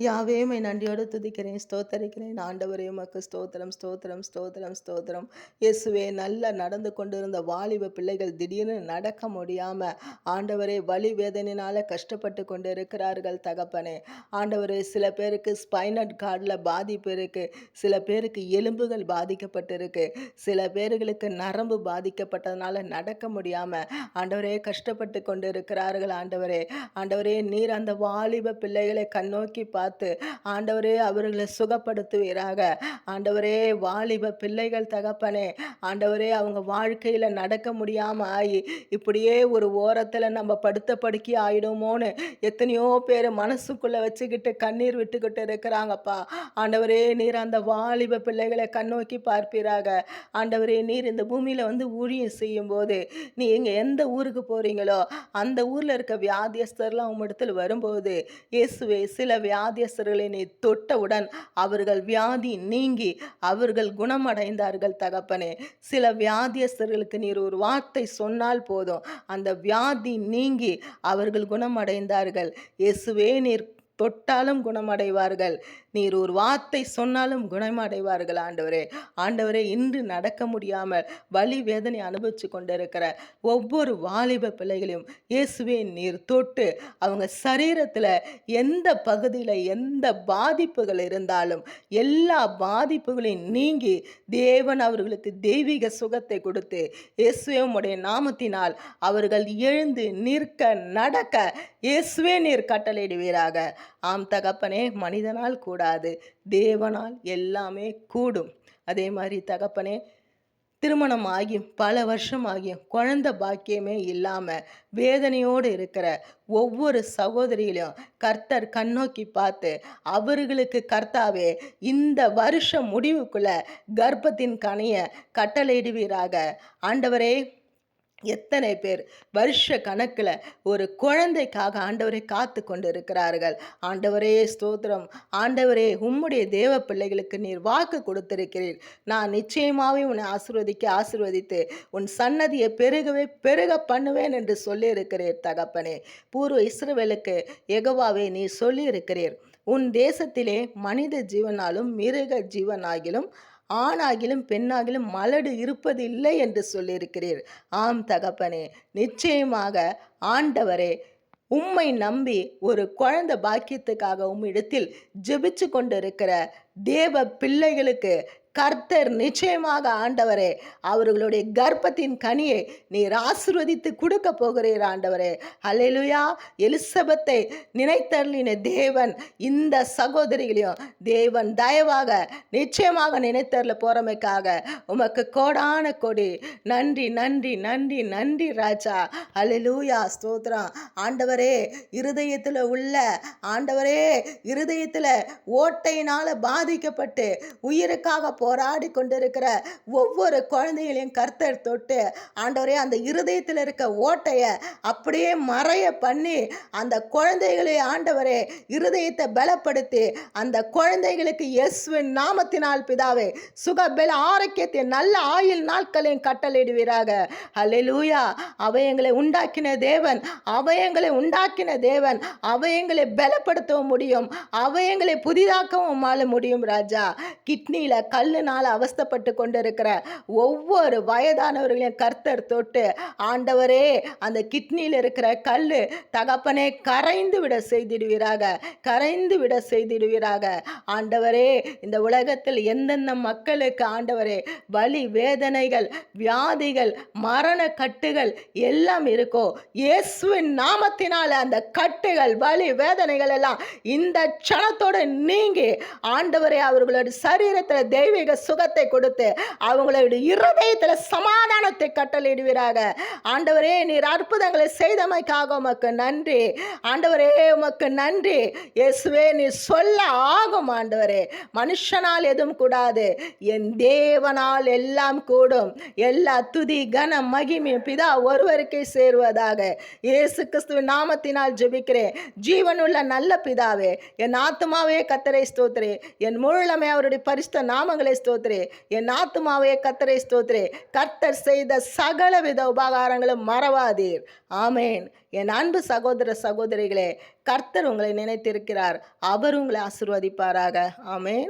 யாவையுமே நன்றியோடு துதிக்கிறேன் ஸ்தோத்தரிக்கிறேன். ஆண்டவரே உமக்கு ஸ்தோத்திரம் ஸ்தோத்திரம் ஸ்தோத்திரம் ஸ்தோத்திரம். இயேசுவே நல்லா நடந்து கொண்டிருந்த வாலிப பிள்ளைகள் திடீர்னு நடக்க முடியாமல் ஆண்டவரே வலி வேதனையினால் கஷ்டப்பட்டு கொண்டு இருக்கிறார்கள் தகப்பனே. ஆண்டவரே சில பேருக்கு ஸ்பைனட் கார்டில் பாதிப்பு இருக்குது சில பேருக்கு எலும்புகள் பாதிக்கப்பட்டிருக்கு சில பேர்களுக்கு நரம்பு பாதிக்கப்பட்டதுனால நடக்க முடியாமல் ஆண்டவரே கஷ்டப்பட்டு கொண்டு இருக்கிறார்கள் ஆண்டவரே. ஆண்டவரே நீர் அந்த வாலிப பிள்ளைகளை கண்ணோக்கி பார்த்து பார்த்து ஆண்டவரே அவர்களை சுகப்படுத்துவீராக. ஆண்டவரே வாலிப பிள்ளைகள் தகப்பனே ஆண்டவரே அவங்க வாழ்க்கையில் நடக்க முடியாமல் ஆகி இப்படியே ஒரு ஓரத்தில் நம்ம படுத்த படுக்கி ஆயிடுமோன்னு எத்தனையோ பேர் மனசுக்குள்ளே வச்சுக்கிட்டு கண்ணீர் விட்டுக்கிட்டு இருக்கிறாங்கப்பா. ஆண்டவரே நீர் அந்த வாலிப பிள்ளைகளை கண்ணோக்கி பார்ப்பீராக. ஆண்டவரே நீர் இந்த பூமியில் வந்து ஊழியம் செய்யும்போது நீ எங்கே எந்த ஊருக்கு போகிறீங்களோ அந்த ஊரில் இருக்க வியாதியஸ்தர்லாம் உம்மிடத்தில் வரும்போது இயேசுவே சில வியாதி வியாதியஸ்தர்களை நீ தொட்டவுடன் அவர்கள் வியாதி நீங்கி அவர்கள் குணமடைந்தார்கள் தகப்பனே. சில வியாதியஸ்தர்களுக்கு நீர் ஒரு வார்த்தை சொன்னால் போதும். அந்த வியாதி நீங்கி அவர்கள் குணமடைந்தார்கள். இயேசுவே நீர் தொட்டாலும் குணமடைவார்கள். நீர் ஒரு வார்த்தை சொன்னாலும் குணமடைவார்கள் ஆண்டவரே. ஆண்டவரே இன்று நடக்க முடியாமல் வலி வேதனை அனுபவிச்சு கொண்டிருக்கிற ஒவ்வொரு வாலிப பிள்ளைகளையும் இயேசுவே நீர் தொட்டு அவங்க சரீரத்தில் எந்த பகுதியில் எந்த பாதிப்புகள் இருந்தாலும் எல்லா பாதிப்புகளையும் நீங்கி தேவன் அவர்களுக்கு தெய்வீக சுகத்தை கொடுத்து இயேசுவே உடைய நாமத்தினால் அவர்கள் எழுந்து நிற்க நடக்க இயேசுவே நீர் கட்டளையிடுவீராக. ஆம் தகப்பனே மனிதனால் கூடாது. தேவனால் எல்லாமே கூடும். அதே மாதிரி தகப்பனே திருமணம் ஆகியும் பல வருஷம் ஆகியும் குழந்த பாக்கியமே இல்லாமல் வேதனையோடு இருக்கிற ஒவ்வொரு சகோதரியிலும் கர்த்தர் கண்ணோக்கி பார்த்து அவர்களுக்கு கர்த்தாவே இந்த வருஷம் முடிவுக்குள்ள கர்ப்பத்தின் கனியை கட்டளையிடுவீராக. ஆண்டவரே எத்தனை பேர் வருஷ கணக்கில் ஒரு குழந்தைக்காக ஆண்டவரை காத்து கொண்டு இருக்கிறார்கள் ஆண்டவரே ஸ்தோத்திரம். ஆண்டவரே உம்முடைய தேவ பிள்ளைகளுக்கு நீர் வாக்கு கொடுத்திருக்கிறீர். நான் நிச்சயமாகவே உன்னை ஆசிர்வதிக்க ஆசிர்வதித்து உன் சன்னதியை பெருகவே பெருக பண்ணுவேன் என்று சொல்லியிருக்கிறீர் தகப்பனே. பூர்வ இஸ்ரவேலுக்கு எகவாவே நீ சொல்லியிருக்கிறீர். உன் தேசத்திலே மனித ஜீவனாலும் மிருக ஜீவனாகிலும் ஆணாகிலும் பெண்ணாகிலும் மலடு இருப்பதில்லை என்று சொல்லியிருக்கிறீர். ஆம் தகப்பனே நிச்சயமாக ஆண்டவரே உம்மை நம்பி ஒரு குழந்தை பாக்கியத்துக்காக உம்மிடத்தில் ஜெபிச்சு கொண்டிருக்கிற தேவ பிள்ளைகளுக்கு கர்த்தர் நிச்சயமாக ஆண்டவரே அவர்களுடைய கர்ப்பத்தின் கனியை நீர் ஆசிர்வதித்து கொடுக்க போகிறீர் ஆண்டவரே. அலையிலுயா எலிசபெத்தை நினைத்தருளின தேவன் இந்த சகோதரிகளையும் தேவன் தயவாக நிச்சயமாக நினைத்தருள போகிறமைக்காக உமக்கு கோடான கொடி. நன்றி நன்றி நன்றி நன்றி ராஜா. ஹalleluya. ஸ்தோத்ரம் ஆண்டவரே இருதயத்தில் உள்ள ஆண்டவரே இருதயத்தில் ஓட்டையினால் பாதிக்கப்பட்டு உயிருக்காக போ போராடி கொண்டிருக்கிற ஒவ்வொரு குழந்தைகளையும் கர்த்தர் தொட்டு ஆண்டவரே அந்த இருதயத்தில் இருக்க ஓட்டையை அப்படியே மறைய பண்ணி அந்த குழந்தைகளை ஆண்டவரே இருதயத்தை பலப்படுத்தி அந்த குழந்தைகளுக்கு இயேசுவின் நாமத்தினால் பிதாவே சுகபல ஆரோக்கியத்தை நல்ல ஆயுள் நாட்களையும் கட்டளையிடுவீராக. ஹalleluya. அவயங்களை உண்டாக்கின தேவன் அவயங்களை உண்டாக்கின தேவன் அவயங்களை பலப்படுத்தவும் முடியும் அவயங்களை புதிதாக்கவும் மாற முடியும் ராஜா. கிட்னியில் கல் கல்லுனால அவஸ்தப்பட்டு கொண்டிருக்கிற ஒவ்வொரு வயதானவர்களையும் கர்த்தர் தொட்டு ஆண்டவரே அந்த கிட்னியில் இருக்கிற கல் தகப்பனே கரைந்து விட செய்திடுவீராக கரைந்து விட செய்திடுவீராக. ஆண்டவரே இந்த உலகத்தில் எந்தெந்த மக்களுக்கு ஆண்டவரே வலி வேதனைகள் வியாதிகள் மரண கட்டுகள் எல்லாம் இருக்கோ இயேசுவின் நாமத்தினால அந்த கட்டுகள் வலி வேதனைகள் எல்லாம் இந்த க்ஷணத்தோடு நீங்கி ஆண்டவரே அவர்களோட சரீரத்தில் தெய்வ ஆன்மீக சுகத்தை கொடுத்து அவங்களுடைய இருதயத்தில் சமாதானத்தை கட்டளையிடுவீராக. ஆண்டவரே நீர் அற்புதங்களை செய்தமைக்காக உமக்கு நன்றி. ஆண்டவரே உமக்கு நன்றி. இயேசுவே நீ சொல்ல ஆகும் ஆண்டவரே. மனுஷனால் எதுவும் கூடாது. என் தேவனால் எல்லாம் கூடும். எல்லா துதி கன மகிமையும் பிதா ஒருவருக்கே சேருவதாக. இயேசு கிறிஸ்துவின் நாமத்தினால் ஜெபிக்கிறேன். ஜீவனுள்ள நல்ல பிதாவே என் ஆத்மாவே கத்தரை ஸ்தோத்திரே. என் முழுமை அவருடைய பரிசுத்த நாமங்களை துதிகளை ஸ்தோத்ரே என் ஆத்துமாவே கத்தரை ஸ்தோத்ரே கர்த்தர் செய்த சகலவித உபகாரங்களும் மறவாதீர். ஆமேன். என் அன்பு சகோதர சகோதரிகளே கர்த்தர் உங்களை நினைத்திருக்கிறார். அவர் உங்களை ஆசிர்வதிப்பாராக. ஆமேன்.